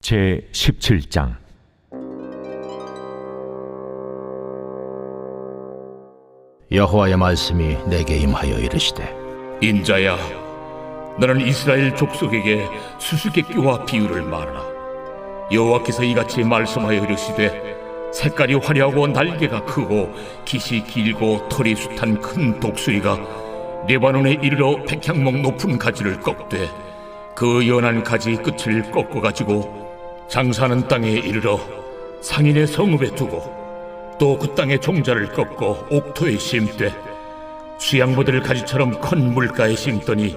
제 17장 여호와의 말씀이 내게 임하여 이르시되 인자야, 너는 이스라엘 족속에게 수수께끼와 비유를 말하라. 여호와께서 이같이 말씀하여 이르시되 색깔이 화려하고 날개가 크고 깃이 길고 털이 숱한 큰 독수리가 레바논에 이르러 백향목 높은 가지를 꺾되 그 연한 가지 끝을 꺾어 가지고 장사하는 땅에 이르러 상인의 성읍에 두고 또 그 땅의 종자를 꺾어 옥토에 심되 수양모들 가지처럼 큰 물가에 심더니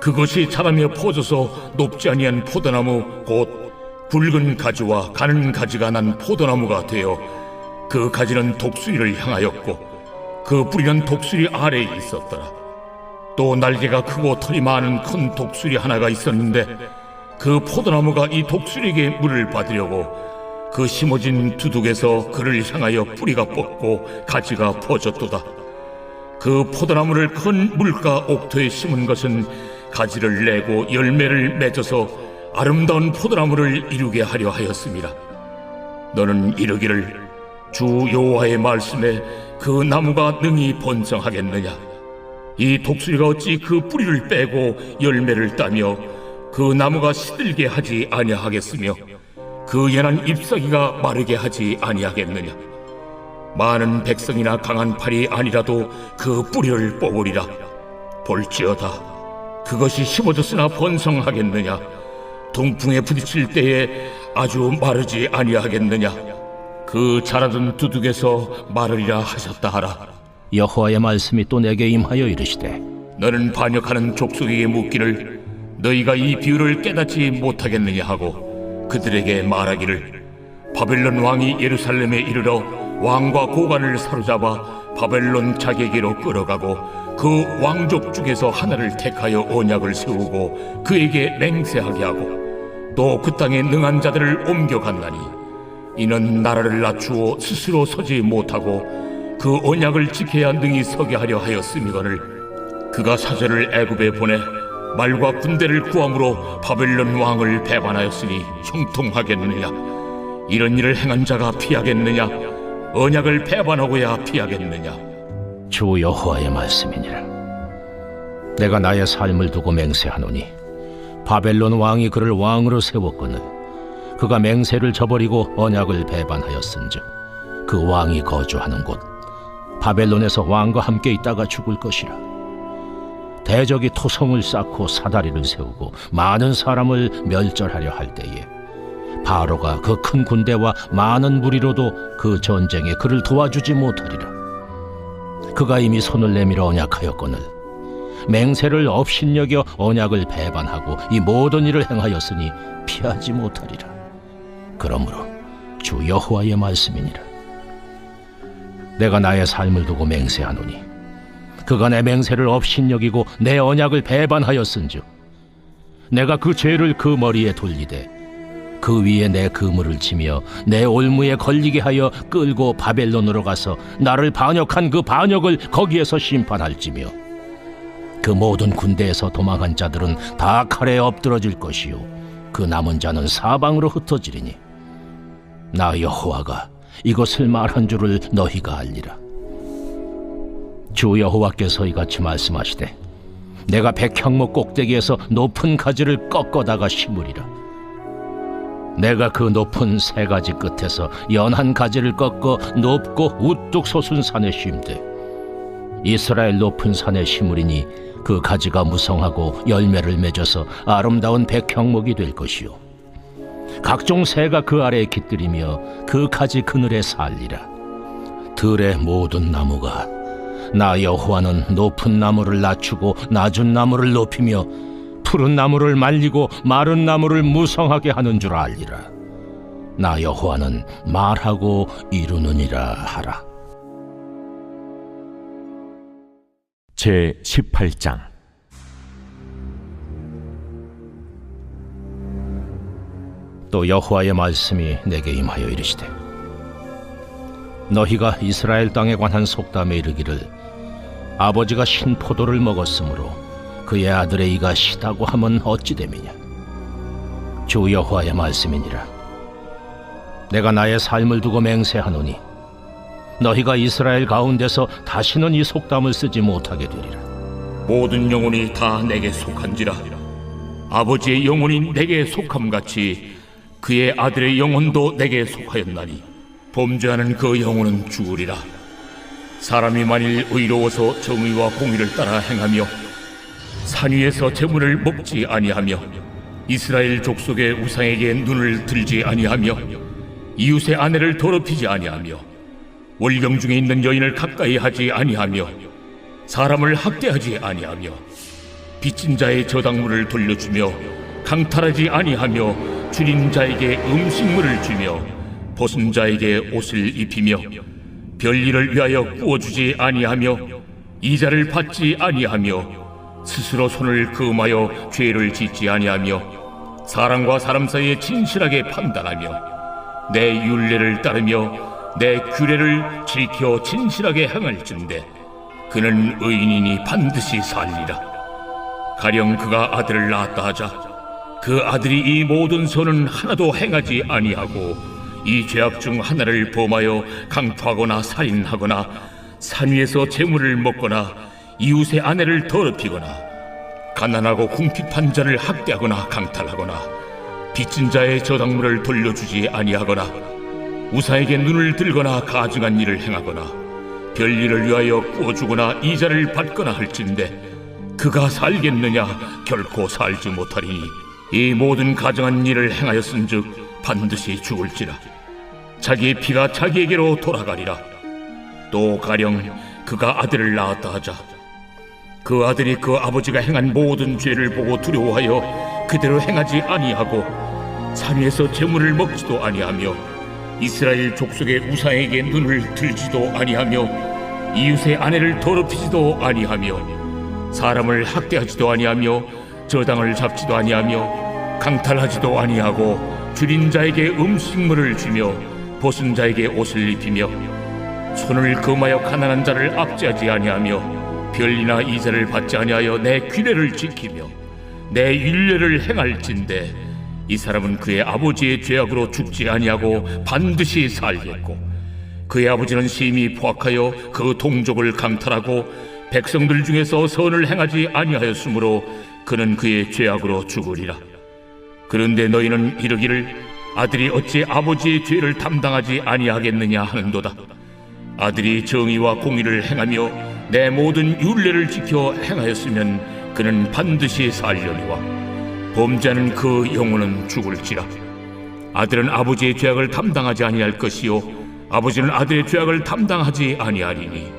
그것이 자라며 퍼져서 높지 아니한 포도나무 곧 굵은 가지와 가는 가지가 난 포도나무가 되어 그 가지는 독수리를 향하였고 그 뿌리는 독수리 아래에 있었더라. 또 날개가 크고 털이 많은 큰 독수리 하나가 있었는데 그 포도나무가 이 독수리에게 물을 받으려고 그 심어진 두둑에서 그를 향하여 뿌리가 뻗고 가지가 퍼졌도다 그 포도나무를 큰 물가 옥토에 심은 것은 가지를 내고 열매를 맺어서 아름다운 포도나무를 이루게 하려 하였습니다. 너는 이르기를 주 여호와의 말씀에 그 나무가 능히 번성하겠느냐? 이 독수리가 어찌 그 뿌리를 빼고 열매를 따며 그 나무가 시들게 하지 아니하겠으며 그 연한 잎사귀가 마르게 하지 아니하겠느냐? 많은 백성이나 강한 팔이 아니라도 그 뿌리를 뽑으리라. 볼지어다. 그것이 심어졌으나 번성하겠느냐? 동풍에 부딪힐 때에 아주 마르지 아니하겠느냐? 그 자라던 두둑에서 마르리라 하셨다 하라. 여호와의 말씀이 또 내게 임하여 이르시되 너는 반역하는 족속에게 묻기를 너희가 이 비유를 깨닫지 못하겠느냐 하고 그들에게 말하기를 바벨론 왕이 예루살렘에 이르러 왕과 고관을 사로잡아 바벨론 자객에로 끌어가고 그 왕족 중에서 하나를 택하여 언약을 세우고 그에게 맹세하게 하고 또 그 땅에 능한 자들을 옮겨갔나니 이는 나라를 낮추어 스스로 서지 못하고 그 언약을 지켜야 능히 서게 하려 하였음이거늘 그가 사절을 애굽에 보내 말과 군대를 구함으로 바벨론 왕을 배반하였으니 형통하겠느냐? 이런 일을 행한 자가 피하겠느냐? 언약을 배반하고야 피하겠느냐? 주 여호와의 말씀이니라. 내가 나의 삶을 두고 맹세하노니 바벨론 왕이 그를 왕으로 세웠거늘 그가 맹세를 저버리고 언약을 배반하였은즉 그 왕이 거주하는 곳 바벨론에서 왕과 함께 있다가 죽을 것이라 대적이 토성을 쌓고 사다리를 세우고 많은 사람을 멸절하려 할 때에 바로가 그 큰 군대와 많은 무리로도 그 전쟁에 그를 도와주지 못하리라. 그가 이미 손을 내밀어 언약하였거늘 맹세를 업신여겨 언약을 배반하고 이 모든 일을 행하였으니 피하지 못하리라. 그러므로 주 여호와의 말씀이니라. 내가 나의 삶을 두고 맹세하노니 그가 내 맹세를 업신여기고 내 언약을 배반하였은즉 내가 그 죄를 그 머리에 돌리되 그 위에 내 그물을 치며 내 올무에 걸리게 하여 끌고 바벨론으로 가서 나를 반역한 그 반역을 거기에서 심판할지며 그 모든 군대에서 도망한 자들은 다 칼에 엎드러질 것이요 그 남은 자는 사방으로 흩어지리니 나 여호와가 이것을 말한 줄을 너희가 알리라 주 여호와께서 이같이 말씀하시되 내가 백향목 꼭대기에서 높은 가지를 꺾어다가 심으리라. 내가 그 높은 세 가지 끝에서 연한 가지를 꺾어 높고 우뚝 솟은 산에 심되 이스라엘 높은 산에 심으리니 그 가지가 무성하고 열매를 맺어서 아름다운 백향목이 될 것이요. 각종 새가 그 아래에 깃들이며 그 가지 그늘에 살리라. 들의 모든 나무가 나 여호와는 높은 나무를 낮추고 낮은 나무를 높이며 푸른 나무를 말리고 마른 나무를 무성하게 하는 줄 알리라. 나 여호와는 말하고 이루느니라 하라. 제 18장 또 여호와의 말씀이 내게 임하여 이르시되 너희가 이스라엘 땅에 관한 속담에 이르기를 아버지가 신 포도를 먹었으므로 그의 아들의 이가 시다고 하면 어찌 됨이냐 주 여호와의 말씀이니라. 내가 나의 삶을 두고 맹세하노니 너희가 이스라엘 가운데서 다시는 이 속담을 쓰지 못하게 되리라. 모든 영혼이 다 내게 속한지라 아버지의 영혼이 내게 속함같이 그의 아들의 영혼도 내게 속하였나니 범죄하는 그 영혼은 죽으리라 사람이 만일 의로워서 정의와 공의를 따라 행하며 산 위에서 재물을 먹지 아니하며 이스라엘 족속의 우상에게 눈을 들지 아니하며 이웃의 아내를 더럽히지 아니하며 월경 중에 있는 여인을 가까이 하지 아니하며 사람을 학대하지 아니하며 빚진 자의 저당물을 돌려주며 강탈하지 아니하며 줄인 자에게 음식물을 주며 벗은 자에게 옷을 입히며 별일을 위하여 구워주지 아니하며 이자를 받지 아니하며 스스로 손을 금하여 죄를 짓지 아니하며 사람과 사람 사이에 진실하게 판단하며 내 율례를 따르며 내 규례를 지켜 진실하게 행할진대 그는 의인이니 반드시 살리라. 가령 그가 아들을 낳았다 하자. 그 아들이 이 모든 선은 하나도 행하지 아니하고 이 죄악 중 하나를 범하여 강포하거나 살인하거나 산 위에서 재물을 먹거나 이웃의 아내를 더럽히거나 가난하고 궁핍한 자를 학대하거나 강탈하거나 빚진 자의 저당물을 돌려주지 아니하거나 우사에게 눈을 들거나 가증한 일을 행하거나 별일을 위하여 구워주거나 이자를 받거나 할진대 그가 살겠느냐? 결코 살지 못하리니 이 모든 가정한 일을 행하였은즉 반드시 죽을지라. 자기의 피가 자기에게로 돌아가리라. 또 가령 그가 아들을 낳았다 하자. 그 아들이 그 아버지가 행한 모든 죄를 보고 두려워하여 그대로 행하지 아니하고 산 위에서 재물을 먹지도 아니하며 이스라엘 족속의 우상에게 눈을 들지도 아니하며 이웃의 아내를 더럽히지도 아니하며 사람을 학대하지도 아니하며 저당을 잡지도 아니하며 강탈하지도 아니하고 줄인 자에게 음식물을 주며 벗은 자에게 옷을 입히며 손을 금하여 가난한 자를 압제하지 아니하며 별이나 이자를 받지 아니하여 내 규례를 지키며 내 율례를 행할진대 이 사람은 그의 아버지의 죄악으로 죽지 아니하고 반드시 살겠고 그의 아버지는 심히 포악하여 그 동족을 강탈하고 백성들 중에서 선을 행하지 아니하였으므로 그는 그의 죄악으로 죽으리라 그런데 너희는 이르기를 아들이 어찌 아버지의 죄를 담당하지 아니하겠느냐 하는도다. 아들이 정의와 공의를 행하며 내 모든 율례를 지켜 행하였으면 그는 반드시 살려니와 범죄하는 그 영혼은 죽을지라. 아들은 아버지의 죄악을 담당하지 아니할 것이요 아버지는 아들의 죄악을 담당하지 아니하리니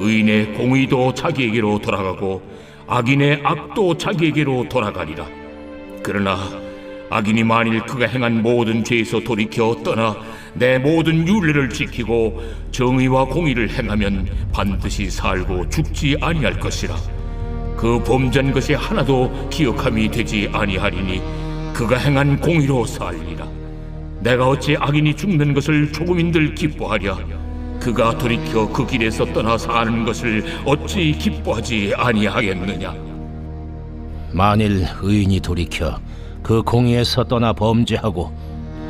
의인의 공의도 자기에게로 돌아가고 악인의 악도 자기에게로 돌아가리라. 그러나 악인이 만일 그가 행한 모든 죄에서 돌이켜 떠나 내 모든 윤례를 지키고 정의와 공의를 행하면 반드시 살고 죽지 아니할 것이라. 그 범죄한 것이 하나도 기억함이 되지 아니하리니 그가 행한 공의로 살리라. 내가 어찌 악인이 죽는 것을 조금인들 기뻐하랴? 그가 돌이켜 그 길에서 떠나 사는 것을 어찌 기뻐하지 아니하겠느냐? 만일 의인이 돌이켜 그 공의에서 떠나 범죄하고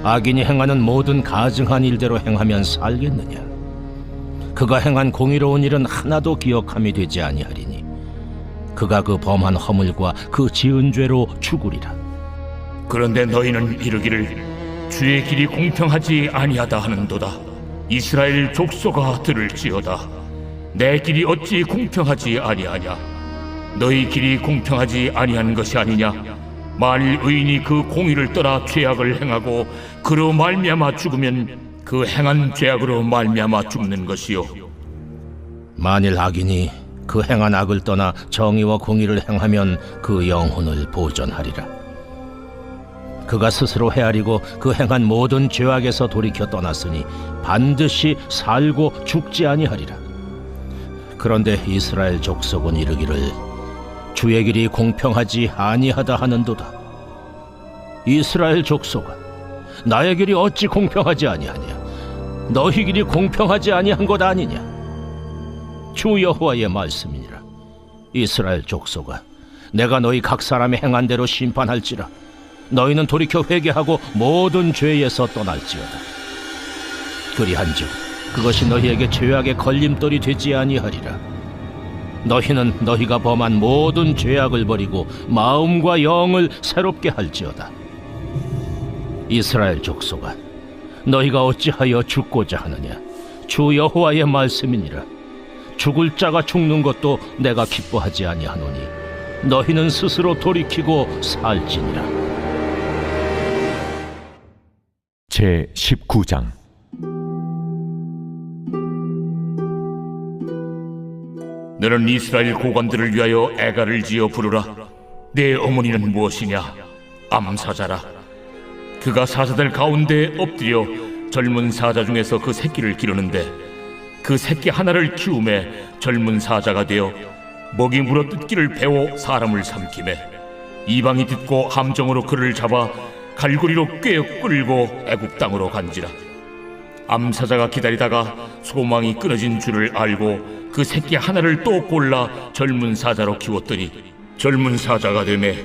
악인이 행하는 모든 가증한 일대로 행하면 살겠느냐? 그가 행한 공의로운 일은 하나도 기억함이 되지 아니하리니 그가 그 범한 허물과 그 지은 죄로 죽으리라. 그런데 너희는 이르기를 주의 길이 공평하지 아니하다 하는도다. 이스라엘 족속아 들을지어다. 내 길이 어찌 공평하지 아니하냐? 너희 길이 공평하지 아니한 것이 아니냐? 만일 의인이 그 공의를 떠나 죄악을 행하고 그로 말미암아 죽으면 그 행한 죄악으로 말미암아 죽는 것이요. 만일 악인이 그 행한 악을 떠나 정의와 공의를 행하면 그 영혼을 보존하리라. 그가 스스로 헤아리고 그 행한 모든 죄악에서 돌이켜 떠났으니 반드시 살고 죽지 아니하리라. 그런데 이스라엘 족속은 이르기를 주의 길이 공평하지 아니하다 하는도다. 이스라엘 족속아, 나의 길이 어찌 공평하지 아니하냐? 너희 길이 공평하지 아니한 것 아니냐? 주 여호와의 말씀이니라. 이스라엘 족속아, 내가 너희 각 사람의 행한 대로 심판할지라. 너희는 돌이켜 회개하고 모든 죄에서 떠날지어다. 그리한즉 그것이 너희에게 죄악의 걸림돌이 되지 아니하리라. 너희는 너희가 범한 모든 죄악을 버리고 마음과 영을 새롭게 할지어다. 이스라엘 족속아, 너희가 어찌하여 죽고자 하느냐? 주 여호와의 말씀이니라. 죽을 자가 죽는 것도 내가 기뻐하지 아니하노니 너희는 스스로 돌이키고 살지니라. 제 19장 너는 이스라엘 고관들을 위하여 애가를 지어 부르라. 내 어머니는 무엇이냐? 암사자라. 그가 사자들 가운데 엎드려 젊은 사자 중에서 그 새끼를 기르는데 그 새끼 하나를 키움에 젊은 사자가 되어 먹이 물어 뜯기를 배워 사람을 삼키매 이방이 듣고 함정으로 그를 잡아 갈고리로 꿰어 끌고 애굽 땅으로 간지라. 암사자가 기다리다가 소망이 끊어진 줄을 알고 그 새끼 하나를 또 골라 젊은 사자로 키웠더니 젊은 사자가 되매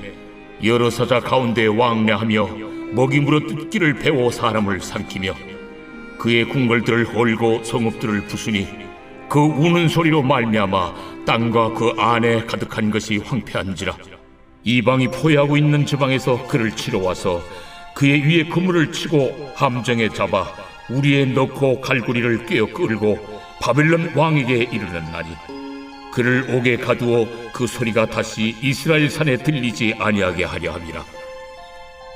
여러 사자 가운데 왕래하며 물어 뜯기를 배워 사람을 삼키며 그의 궁궐들을 헐고 성읍들을 부수니 그 우는 소리로 말미암아 땅과 그 안에 가득한 것이 황폐한지라. 이방이 포위하고 있는 지방에서 그를 치러 와서 그의 위에 그물을 치고 함정에 잡아 우리에 넣고 갈고리를 꿰어 끌고 바벨론 왕에게 이르렀나니 그를 옥에 가두어 그 소리가 다시 이스라엘 산에 들리지 아니하게 하려 함이라.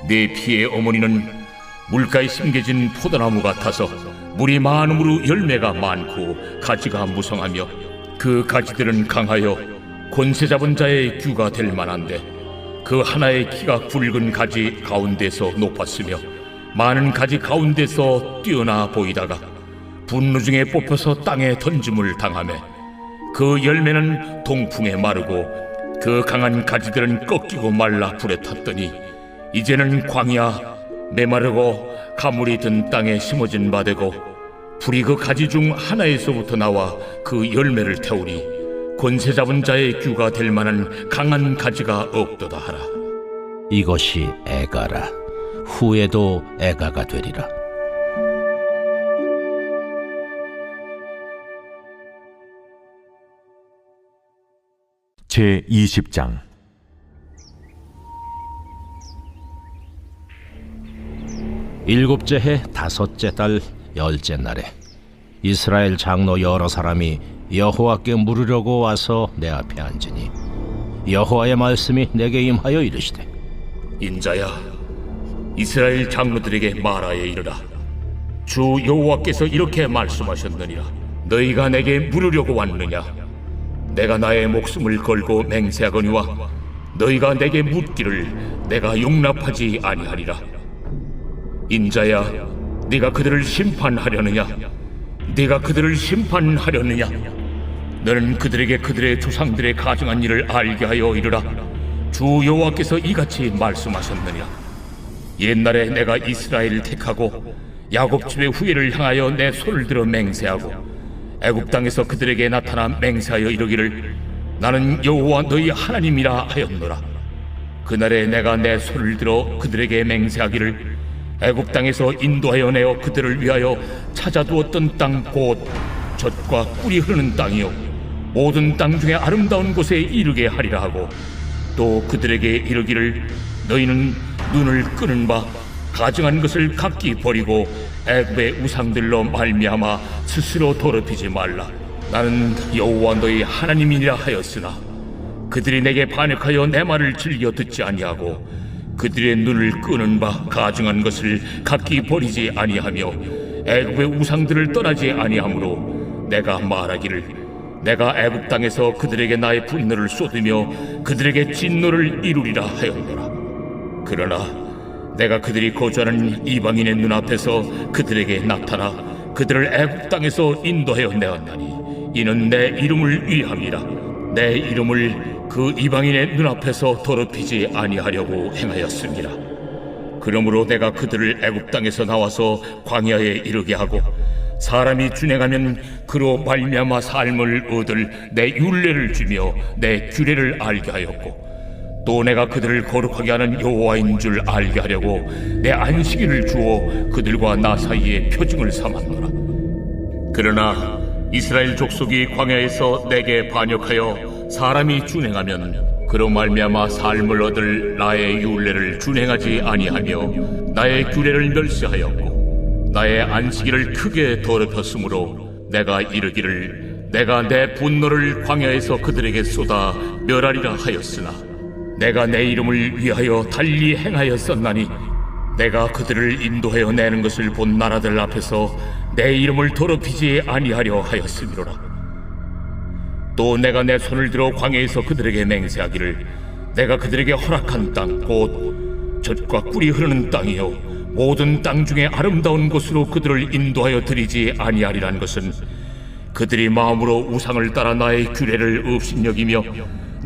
내 피의 어머니는 물가에 심겨진 포도나무 같아서 물이 많음으로 열매가 많고 가지가 무성하며 그 가지들은 강하여 권세 잡은 자의 규가 될 만한데 그 하나의 키가 굵은 가지 가운데서 높았으며 많은 가지 가운데서 뛰어나 보이다가 분노 중에 뽑혀서 땅에 던짐을 당하며 그 열매는 동풍에 마르고 그 강한 가지들은 꺾이고 말라 불에 탔더니 이제는 광야 메마르고 가물이 든 땅에 심어진 바 되고 불이 그 가지 중 하나에서부터 나와 그 열매를 태우니 권세 잡은 자의 규가 될 만한 강한 가지가 없도다 하라 이것이 애가라. 후에도 애가가 되리라. 제 20장. 일곱째 해 다섯째 달 열째 날에 이스라엘 장로 여러 사람이 여호와께 물으려고 와서 내 앞에 앉으니 여호와의 말씀이 내게 임하여 이르시되 인자야 이스라엘 장로들에게 말하여 이르라. 주 여호와께서 이렇게 말씀하셨느니라. 너희가 내게 물으려고 왔느냐 내가 나의 목숨을 걸고 맹세하거니와 너희가 내게 묻기를 내가 용납하지 아니하리라. 인자야 네가 그들을 심판하려느냐? 네가 그들을 심판하려느냐? 너는 그들에게 그들의 조상들의 가증한 일을 알게 하여 이르라. 주 여호와께서 이같이 말씀하셨느냐? 옛날에 내가 이스라엘을 택하고 야곱 집의 후예를 향하여 내 손을 들어 맹세하고 애굽 땅에서 그들에게 나타나 맹세하여 이르기를 나는 여호와 너희 하나님이라 하였노라. 그날에 내가 내 손을 들어 그들에게 맹세하기를 애굽 땅에서 인도하여 내어 그들을 위하여 찾아두었던 땅 곧 젖과 꿀이 흐르는 땅이요 모든 땅 중에 아름다운 곳에 이르게 하리라 하고 또 그들에게 이르기를 너희는 눈을 끄는 바 가증한 것을 각기 버리고 애굽의 우상들로 말미암아 스스로 더럽히지 말라. 나는 여호와 너희 하나님이라 하였으나 그들이 내게 반역하여 내 말을 즐겨 듣지 아니하고 그들의 눈을 끄는 바 가증한 것을 각기 버리지 아니하며 애굽의 우상들을 떠나지 아니하므로 내가 말하기를 내가 애굽 땅에서 그들에게 나의 분노를 쏟으며 그들에게 진노를 이루리라 하였노라. 그러나 내가 그들이 거주하는 이방인의 눈앞에서 그들에게 나타나 그들을 애굽 땅에서 인도하여 내었나니 이는 내 이름을 위함이라. 내 이름을 그 이방인의 눈앞에서 더럽히지 아니하려고 행하였습니다. 그러므로 내가 그들을 애굽 땅에서 나와서 광야에 이르게 하고 사람이 준행하면 그로 말미암아 삶을 얻을 내 율례를 주며 내 규례를 알게 하였고 또 내가 그들을 거룩하게 하는 여호와인 줄 알게 하려고 내 안식일을 주어 그들과 나 사이에 표징을 삼았노라. 그러나 이스라엘 족속이 광야에서 내게 반역하여 사람이 준행하면 그로 말미암아 삶을 얻을 나의 율례를 준행하지 아니하며 나의 규례를 멸시하였고 나의 안식일을 크게 더럽혔으므로 내가 이르기를 내가 내 분노를 광야에서 그들에게 쏟아 멸하리라 하였으나 내가 내 이름을 위하여 달리 행하였었나니 내가 그들을 인도하여 내는 것을 본 나라들 앞에서 내 이름을 더럽히지 아니하려 하였음이로라. 또 내가 내 손을 들어 광야에서 그들에게 맹세하기를 내가 그들에게 허락한 땅 곧 젖과 꿀이 흐르는 땅이요 모든 땅 중에 아름다운 곳으로 그들을 인도하여 드리지 아니하리란 것은 그들이 마음으로 우상을 따라 나의 규례를 업신여기며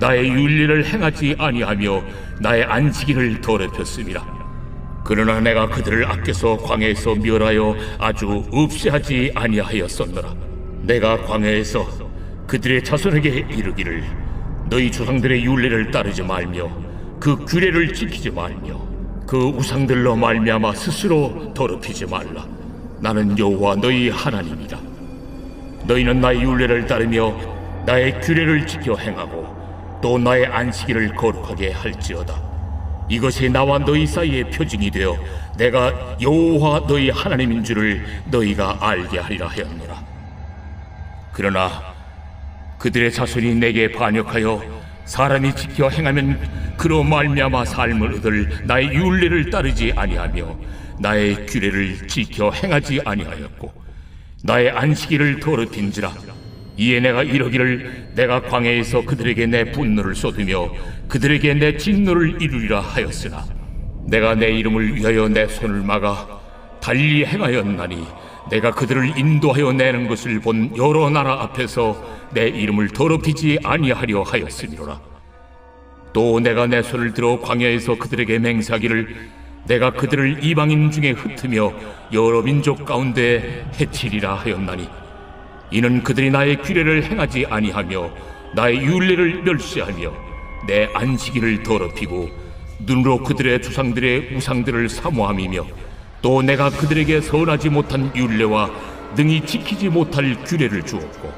나의 윤리를 행하지 아니하며 나의 안식일을 더럽혔음이라. 그러나 내가 그들을 아껴서 광야에서 멸하여 아주 없이하지 아니하였었노라. 내가 광야에서 그들의 자손에게 이르기를 너희 조상들의 윤례를 따르지 말며 그 규례를 지키지 말며 그 우상들로 말미암아 스스로 더럽히지 말라. 나는 여호와 너희 하나님이다. 너희는 나의 윤례를 따르며 나의 규례를 지켜 행하고 또 나의 안식일을 거룩하게 할지어다. 이것이 나와 너희 사이의 표징이 되어 내가 여호와 너희 하나님인 줄을 너희가 알게 하리라 하였노라. 그러나 그들의 자손이 내게 반역하여 사람이 지켜 행하면 그로 말미암아 삶을 얻을 나의 윤례를 따르지 아니하며 나의 규례를 지켜 행하지 아니하였고 나의 안식일을 더럽힌지라 이에 내가 이러기를 내가 광야에서 그들에게 내 분노를 쏟으며 그들에게 내 진노를 이루리라 하였으나 내가 내 이름을 위하여 내 손을 막아 달리 행하였나니 내가 그들을 인도하여 내는 것을 본 여러 나라 앞에서 내 이름을 더럽히지 아니하려 하였음이로라. 또 내가 내 손을 들어 광야에서 그들에게 맹세하기를 내가 그들을 이방인 중에 흩으며 여러 민족 가운데 해치리라 하였나니 이는 그들이 나의 규례를 행하지 아니하며 나의 윤례를 멸시하며 내 안식일을 더럽히고 눈으로 그들의 조상들의 우상들을 사모함이며 또 내가 그들에게 선하지 못한 윤례와 능히 지키지 못할 규례를 주었고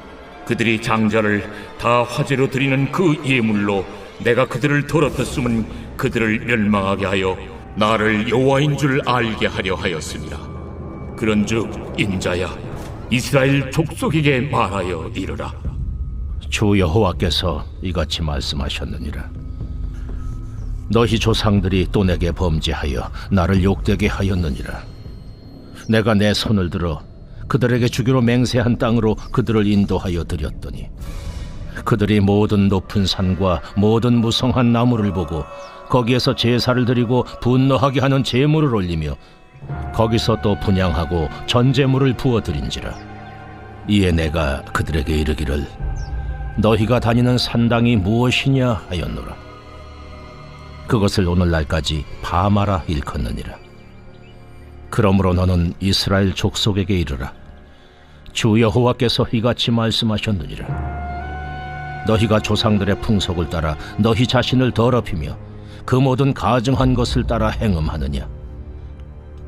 그들이 장자를 다 화제로 드리는 그 예물로 내가 그들을 더럽혔음은 그들을 멸망하게 하여 나를 여호와인 줄 알게 하려 하였습니다. 그런즉 인자야 이스라엘 족속에게 말하여 이르라 주 여호와께서 이같이 말씀하셨느니라. 너희 조상들이 또 내게 범죄하여 나를 욕되게 하였느니라. 내가 내 손을 들어 그들에게 주기로 맹세한 땅으로 그들을 인도하여 드렸더니 그들이 모든 높은 산과 모든 무성한 나무를 보고 거기에서 제사를 드리고 분노하게 하는 제물을 올리며 거기서 또 분양하고 전제물을 부어 드린지라. 이에 내가 그들에게 이르기를 너희가 다니는 산당이 무엇이냐 하였노라. 그것을 오늘날까지 바마라 일컫느니라. 그러므로 너는 이스라엘 족속에게 이르라. 주 여호와께서 이같이 말씀하셨느니라. 너희가 조상들의 풍속을 따라 너희 자신을 더럽히며 그 모든 가증한 것을 따라 행음하느냐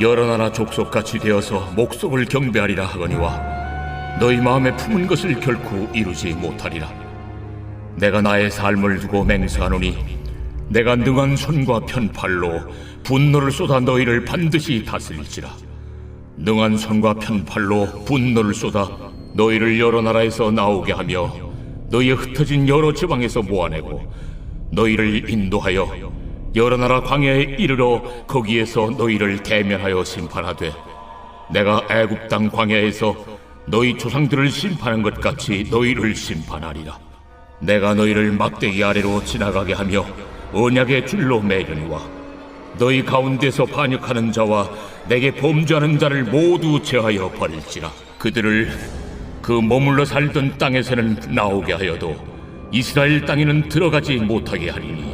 여러 나라 족속같이 되어서 목속을 경배하리라 하거니와 너희 마음에 품은 것을 결코 이루지 못하리라. 내가 나의 삶을 두고 맹세하노니 내가 능한 손과 편팔로 분노를 쏟아 너희를 반드시 다스릴지라. 능한 손과 편팔로 분노를 쏟아 너희를 여러 나라에서 나오게 하며 너희의 흩어진 여러 지방에서 모아내고 너희를 인도하여 여러 나라 광야에 이르러 거기에서 너희를 대면하여 심판하되 내가 애굽 땅 광야에서 너희 조상들을 심판한 것 같이 너희를 심판하리라. 내가 너희를 막대기 아래로 지나가게 하며 언약의 줄로 매려니와 너희 가운데서 반역하는 자와 내게 범죄하는 자를 모두 제하여 버릴지라. 그들을 그 머물러 살던 땅에서는 나오게 하여도 이스라엘 땅에는 들어가지 못하게 하리니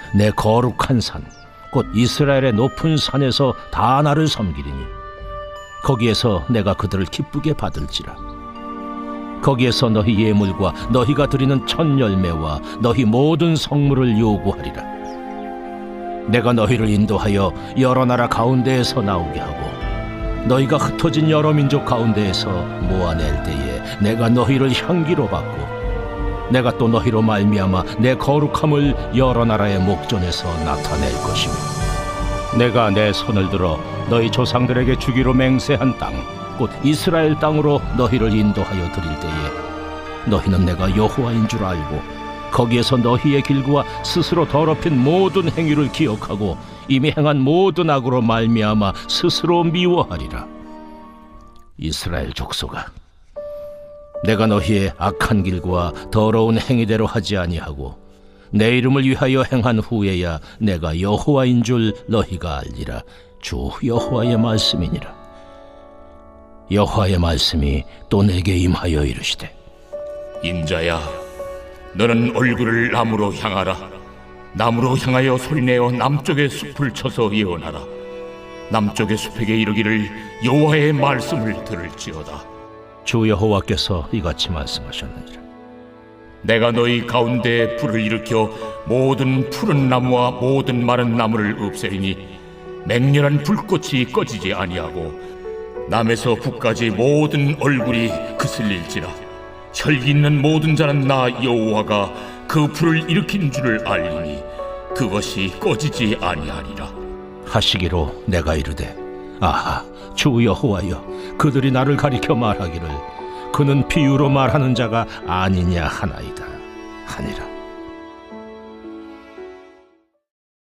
내 거룩한 산 곧 이스라엘의 높은 산에서 다 나를 섬기리니 거기에서 내가 그들을 기쁘게 받을지라. 거기에서 너희 예물과 너희가 드리는 첫 열매와 너희 모든 성물을 요구하리라. 내가 너희를 인도하여 여러 나라 가운데에서 나오게 하고 너희가 흩어진 여러 민족 가운데에서 모아낼 때에 내가 너희를 향기로 받고 내가 또 너희로 말미암아 내 거룩함을 여러 나라의 목전에서 나타낼 것이며 내가 내 손을 들어 너희 조상들에게 주기로 맹세한 땅, 곧 이스라엘 땅으로 너희를 인도하여 드릴 때에 너희는 내가 여호와인 줄 알고 거기에서 너희의 길과 스스로 더럽힌 모든 행위를 기억하고 이미 행한 모든 악으로 말미암아 스스로 미워하리라. 이스라엘 족속아, 내가 너희의 악한 길과 더러운 행위대로 하지 아니하고 내 이름을 위하여 행한 후에야 내가 여호와인 줄 너희가 알리라. 주 여호와의 말씀이니라. 여호와의 말씀이 또 내게 임하여 이르시되 인자야 너는 얼굴을 남으로 향하라. 남으로 향하여 소리내어 남쪽의 숲을 쳐서 예언하라. 남쪽의 숲에게 이르기를 여호와의 말씀을 들을지어다 주 여호와께서 이같이 말씀하셨느니라. 내가 너희 가운데 불을 일으켜 모든 푸른 나무와 모든 마른 나무를 없애리니 맹렬한 불꽃이 꺼지지 아니하고 남에서 북까지 모든 얼굴이 그슬릴지라. 혈기 있는 모든 자는 나 여호와가 그 불을 일으킨 줄을 알리니 그것이 꺼지지 아니하리라. 하시기로 내가 이르되 아하 주 여호와여 그들이 나를 가리켜 말하기를 그는 비유로 말하는 자가 아니냐 하나이다 하니라